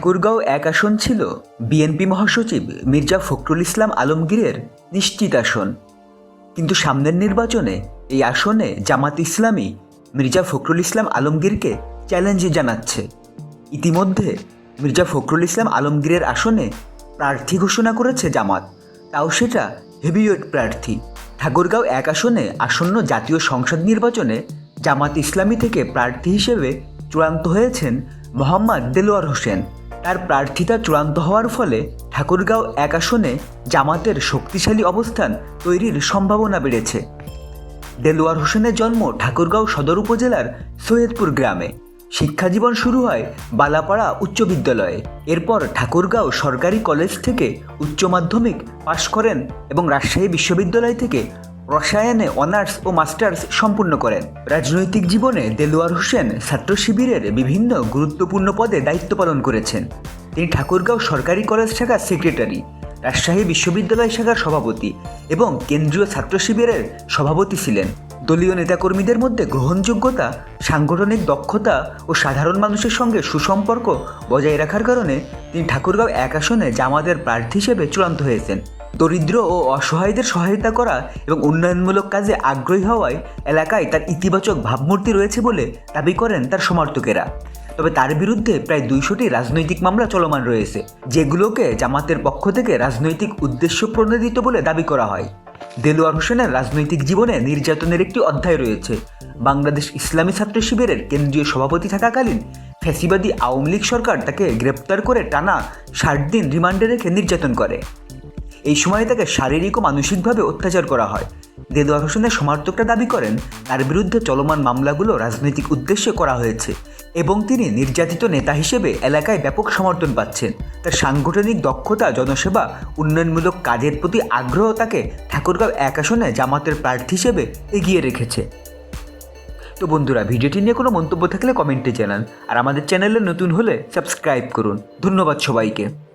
ঠাকুরগাঁও এক আসন ছিল বিএনপি মহাসচিব মির্জা ফখরুল ইসলাম আলমগীরের নিশ্চিত আসন। কিন্তু সামনের নির্বাচনে এই আসনে জামাত ইসলামী মির্জা ফখরুল ইসলাম আলমগীরকে চ্যালেঞ্জ জানাচ্ছে। ইতিমধ্যে মির্জা ফখরুল ইসলাম আলমগীরের আসনে প্রার্থী ঘোষণা করেছে জামাত। তাও সেটা হেভিওয়েট প্রার্থী। ঠাকুরগাঁও এক আসনে আসন্ন জাতীয় সংসদ নির্বাচনে জামাত ইসলামী থেকে প্রার্থী হিসেবে চূড়ান্ত হয়েছেন মোহাম্মদ দেলোয়ার হোসেন। তার প্রার্থিতা চূড়ান্ত হওয়ার ফলে ঠাকুরগাঁও এক আসনে জামাতের শক্তিশালী অবস্থান তৈরির সম্ভাবনা বেড়েছে। দেলোয়ার হোসেনের জন্ম ঠাকুরগাঁও সদর উপজেলার সৈয়দপুর গ্রামে। শিক্ষাজীবন শুরু হয় বালাপাড়া উচ্চ বিদ্যালয়ে। এরপর ঠাকুরগাঁও সরকারি কলেজ থেকে উচ্চ মাধ্যমিক পাশ করেন এবং রাজশাহী বিশ্ববিদ্যালয় থেকে রসায়নে অনার্স ও মাস্টার্স সম্পূর্ণ করেন। রাজনৈতিক জীবনে দেলোয়ার হোসেন ছাত্র শিবিরের বিভিন্ন গুরুত্বপূর্ণ পদে দায়িত্ব পালন করেছেন। তিনি ঠাকুরগাঁও সরকারি কলেজ শাখার সেক্রেটারি, রাজশাহী বিশ্ববিদ্যালয় শাখার সভাপতি এবং কেন্দ্রীয় ছাত্র শিবিরের সভাপতি ছিলেন। দলীয় নেতাকর্মীদের মধ্যে গ্রহণযোগ্যতা, সাংগঠনিক দক্ষতা ও সাধারণ মানুষের সঙ্গে সুসম্পর্ক বজায় রাখার কারণে তিনি ঠাকুরগাঁও এক আসনে জামাতের প্রার্থী হিসেবে চূড়ান্ত হয়েছেন। দরিদ্র ও অসহায়দের সহায়তা করা এবং উন্নয়নমূলক কাজে আগ্রহী হওয়ায় এলাকায় তার ইতিবাচক ভাবমূর্তি রয়েছে বলে দাবি করেন তার সমর্থকেরা। তবে তার বিরুদ্ধে প্রায় দুইশোটি রাজনৈতিক মামলা চলমান রয়েছে, যেগুলোকে জামাতের পক্ষ থেকে রাজনৈতিক উদ্দেশ্য প্রণোদিত বলে দাবি করা হয়। দেলোয়ার হোসেনের রাজনৈতিক জীবনে নির্যাতনের একটি অধ্যায় রয়েছে। বাংলাদেশ ইসলামী ছাত্র শিবিরের কেন্দ্রীয় সভাপতি থাকাকালীন ফ্যাসিবাদী আওয়ামী লীগ সরকার তাকে গ্রেপ্তার করে টানা ষাট দিন রিমান্ডে রেখে নির্যাতন করে। এই সময়ে তাকে শারীরিক ও মানসিকভাবে অত্যাচার করা হয়। দেলোয়ার হোসেনের সমর্থকরা দাবি করেন, তার বিরুদ্ধে চলমান মামলাগুলো রাজনৈতিক উদ্দেশ্যে করা হয়েছে এবং তিনি নির্যাতিত নেতা হিসেবে এলাকায় ব্যাপক সমর্থন পাচ্ছেন। তার সাংগঠনিক দক্ষতা, জনসেবা, উন্নয়নমূলক কাজের প্রতি আগ্রহ তাকে ঠাকুরগাঁও এক আসনে জামাতের প্রার্থী হিসেবে এগিয়ে রেখেছে। তো বন্ধুরা, ভিডিওটি নিয়ে কোনো মন্তব্য থাকলে কমেন্টে জানান। আর আমাদের চ্যানেলে নতুন হলে সাবস্ক্রাইব করুন। ধন্যবাদ সবাইকে।